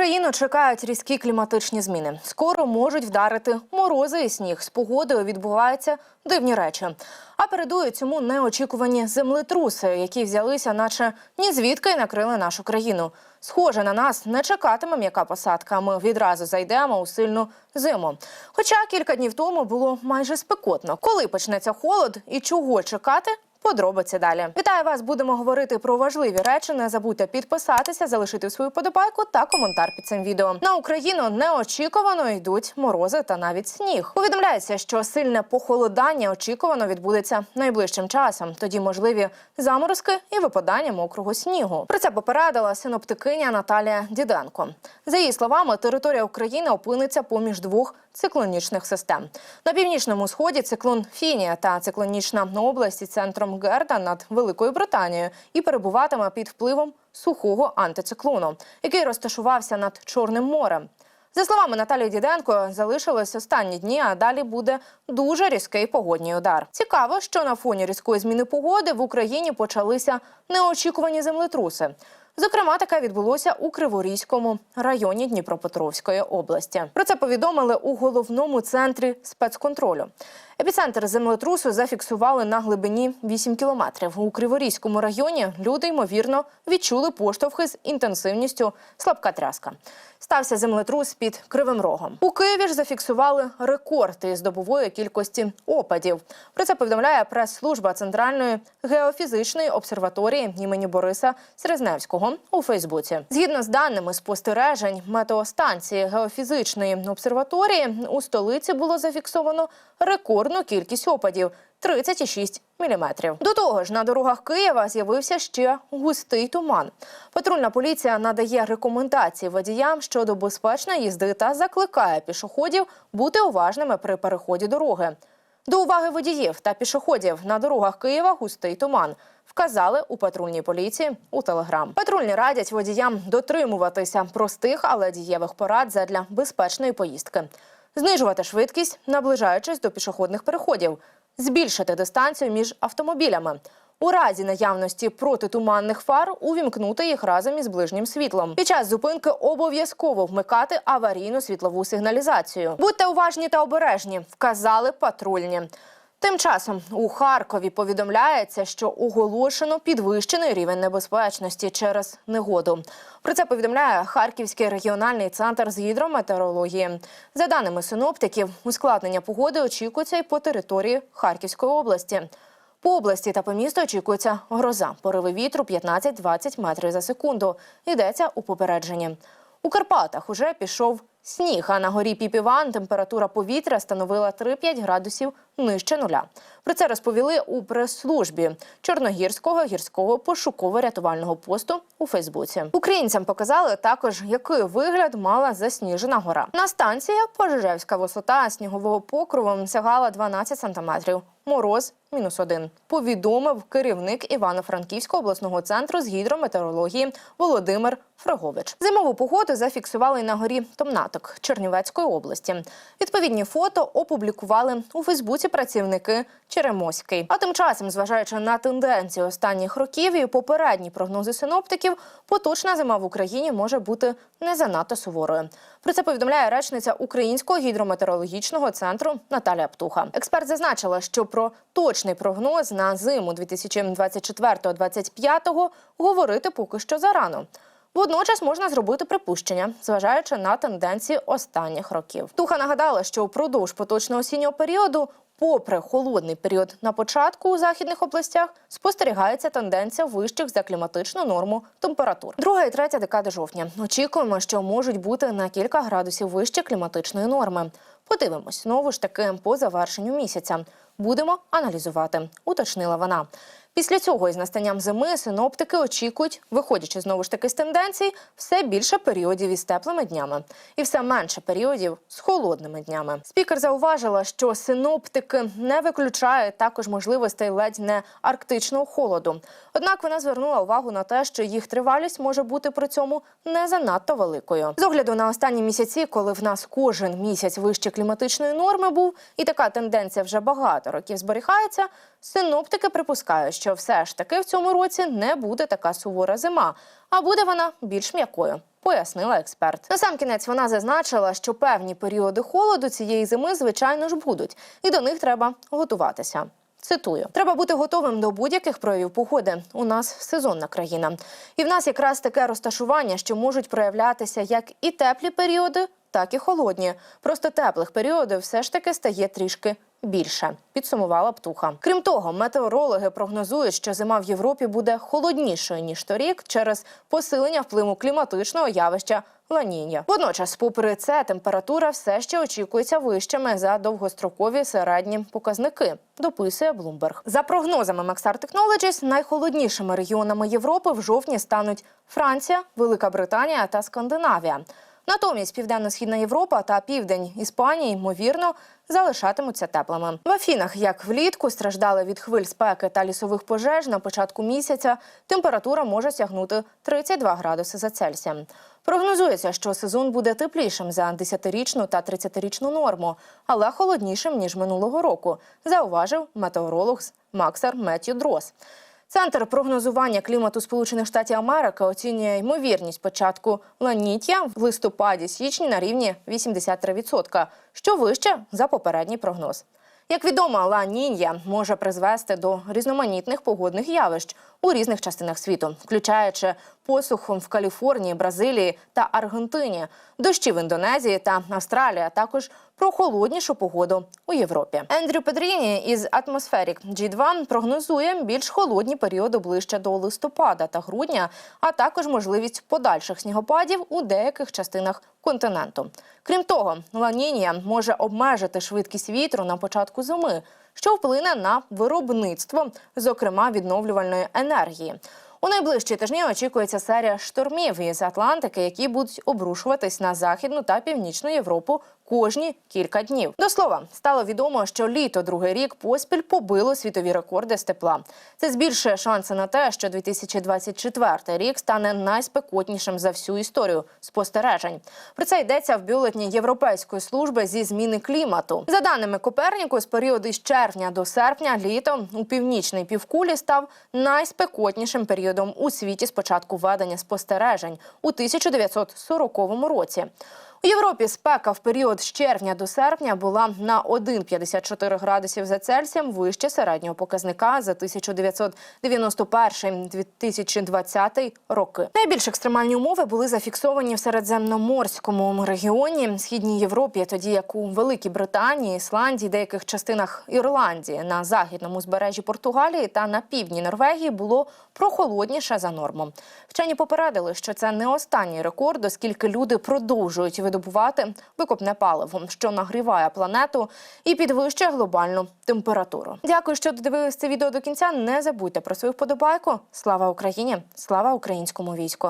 Україну чекають різкі кліматичні зміни. Скоро можуть вдарити морози і сніг. З погодою відбуваються дивні речі. А передують цьому неочікувані землетруси, які взялися, наче ні звідки й накрили нашу країну. Схоже на нас не чекатиме м'яка посадка. Ми відразу зайдемо у сильну зиму. Хоча кілька днів тому було майже спекотно. Коли почнеться холод і чого чекати? Подробиці далі. Вітаю вас! Будемо говорити про важливі речі. Не забудьте підписатися, залишити свою подобайку та коментар під цим відео. На Україну неочікувано йдуть морози та навіть сніг. Повідомляється, що сильне похолодання очікувано відбудеться найближчим часом. Тоді можливі заморозки і випадання мокрого снігу. Про це попередила синоптикиня Наталія Діденко. За її словами, територія України опиниться поміж двох циклонічних систем. На північному сході циклон Фінія та циклонічна область із центром Герда над Великою Британією і перебуватиме під впливом сухого антициклону, який розташувався над Чорним морем. За словами Наталії Діденко, залишились останні дні, а далі буде дуже різкий погодній удар. Цікаво, що на фоні різкої зміни погоди в Україні почалися неочікувані землетруси. Зокрема, таке відбулося у Криворізькому районі Дніпропетровської області. Про це повідомили у головному центрі спецконтролю. Епіцентр землетрусу зафіксували на глибині 8 кілометрів. У Криворізькому районі люди ймовірно відчули поштовхи з інтенсивністю слабка тряска. Стався землетрус під Кривим Рогом. У Києві ж зафіксували рекорд із добової кількості опадів. Про це повідомляє прес-служба Центральної геофізичної обсерваторії імені Бориса Срезневського у Фейсбуці. Згідно з даними спостережень метеостанції геофізичної обсерваторії, у столиці було зафіксовано рекордну кількість опадів 36 міліметрів. До того ж, на дорогах Києва з'явився ще густий туман. Патрульна поліція надає рекомендації водіям щодо безпечної їзди та закликає пішоходів бути уважними при переході дороги. До уваги водіїв та пішоходів на дорогах Києва густий туман. Вказали у патрульній поліції у телеграм. Патрульні радять водіям дотримуватися простих, але дієвих порад задля безпечної поїздки, знижувати швидкість, наближаючись до пішохідних переходів, збільшити дистанцію між автомобілями. У разі наявності протитуманних фар увімкнути їх разом із ближнім світлом. Під час зупинки обов'язково вмикати аварійну світлову сигналізацію. Будьте уважні та обережні, вказали патрульні. Тим часом у Харкові повідомляється, що оголошено підвищений рівень небезпечності через негоду. Про це повідомляє Харківський регіональний центр з гідрометеорології. За даними синоптиків, ускладнення погоди очікується і по території Харківської області. По області та по місту очікується гроза. Пориви вітру 15-20 метрів за секунду. Йдеться у попередженні. У Карпатах уже пішов сніг, а на горі Піпіван температура повітря становила 3-5 градусів нижче нуля. Про це розповіли у прес-службі Чорногірського гірського пошуково-рятувального посту у Фейсбуці. Українцям показали також, який вигляд мала засніжена гора. На станціях Пожежевська висота снігового покрову сягала 12 сантиметрів. Мороз мінус один. Повідомив керівник Івано-Франківського обласного центру з гідрометеорології Володимир Фрогович. Зимову погоду зафіксували на горі Томнаток Чернівецької області. Відповідні фото опублікували у Фейсбуці працівники Черемоський. А тим часом, зважаючи на тенденцію останніх років і попередні прогнози синоптиків, поточна зима в Україні може бути не занадто суворою. Про це повідомляє речниця Українського гідрометеорологічного центру Наталія Птуха. Експерт зазначила, що про точний прогноз на зиму 2024-2025 говорити поки що зарано. Водночас можна зробити припущення, зважаючи на тенденції останніх років. Туха нагадала, що впродовж поточного осіннього періоду, попри холодний період на початку у західних областях, спостерігається тенденція вищих за кліматичну норму температур. Друга і третя декада жовтня. Очікуємо, що можуть бути на кілька градусів вище кліматичної норми. Подивимось знову ж таки по завершенню місяця. Будемо аналізувати, уточнила вона. Після цього із настанням зими синоптики очікують, виходячи знову ж таки з тенденцій, все більше періодів із теплими днями і все менше періодів з холодними днями. Спікер зауважила, що синоптики не виключають також можливостей ледь не арктичного холоду. Однак вона звернула увагу на те, що їх тривалість може бути при цьому не занадто великою. З огляду на останні місяці, коли в нас кожен місяць вище кліматичної норми був, і така тенденція вже багато років зберігається, синоптики припускають, що все ж таки в цьому році не буде така сувора зима, а буде вона більш м'якою. Пояснила експерт. Насамкінець вона зазначила, що певні періоди холоду цієї зими, звичайно ж, будуть, і до них треба готуватися. Цитую: треба бути готовим до будь-яких проявів погоди. У нас сезонна країна, і в нас якраз таке розташування, що можуть проявлятися як і теплі періоди, так і холодні. Просто теплих періодів все ж таки стає трішки більше. Підсумувала птуха. Крім того, метеорологи прогнозують, що зима в Європі буде холоднішою ніж торік через посилення впливу кліматичного явища. Ланіння. Водночас, попри це, температура все ще очікується вищими за довгострокові середні показники. Дописує Bloomberg. За прогнозами Maxar Technologies, найхолоднішими регіонами Європи в жовтні стануть Франція, Велика Британія та Скандинавія. Натомість Південно-Східна Європа та південь Іспанії, ймовірно, залишатимуться теплими. В Афінах, як влітку, страждали від хвиль спеки та лісових пожеж на початку місяця. Температура може сягнути 32 градуси за Цельсієм. Прогнозується, що сезон буде теплішим за 10-річну та 30-річну норму, але холоднішим ніж минулого року, зауважив метеоролог Максар Меттью Дрос. Центр прогнозування клімату Сполучених Штатів Америки оцінює ймовірність початку ланіття в листопаді-січні на рівні 83%, що вище за попередній прогноз. Як відомо, ла Нінья може призвести до різноманітних погодних явищ у різних частинах світу, включаючи посух в Каліфорнії, Бразилії та Аргентині, дощі в Індонезії та Австралії, а також прохолоднішу погоду у Європі. Ендрю Педріні із Atmospheric G2 прогнозує більш холодні періоди ближче до листопада та грудня, а також можливість подальших снігопадів у деяких частинах континенту. Крім того, ланінія може обмежити швидкість вітру на початку зими, що вплине на виробництво, зокрема відновлювальної енергії. У найближчі тижні очікується серія штормів із Атлантики, які будуть обрушуватись на західну та північну Європу кожні кілька днів. До слова, стало відомо, що літо другий рік поспіль побило світові рекорди з тепла. Це збільшує шанси на те, що 2024 рік стане найспекотнішим за всю історію спостережень. Про це йдеться в бюлетні Європейської служби зі зміни клімату. За даними Коперніку, з періоду з червня до серпня літо у північній півкулі став найспекотнішим періодом у світі з початку ведення спостережень у 1940 році. У Європі спека в період з червня до серпня була на 1,54 градусів за Цельсієм вище середнього показника за 1991-2020 роки. Найбільш екстремальні умови були зафіксовані в Середземноморському регіоні Східній Європі, тоді як у Великій Британії, Ісландії, деяких частинах Ірландії, на західному узбережжі Португалії та на півдні Норвегії було прохолодніше за норму. Вчені попередили, що це не останній рекорд, оскільки люди продовжують видобувати викопне паливо, що нагріває планету і підвищує глобальну температуру. Дякую, що додивились це відео до кінця. Не забудьте про свою вподобайку. Слава Україні! Слава українському війську!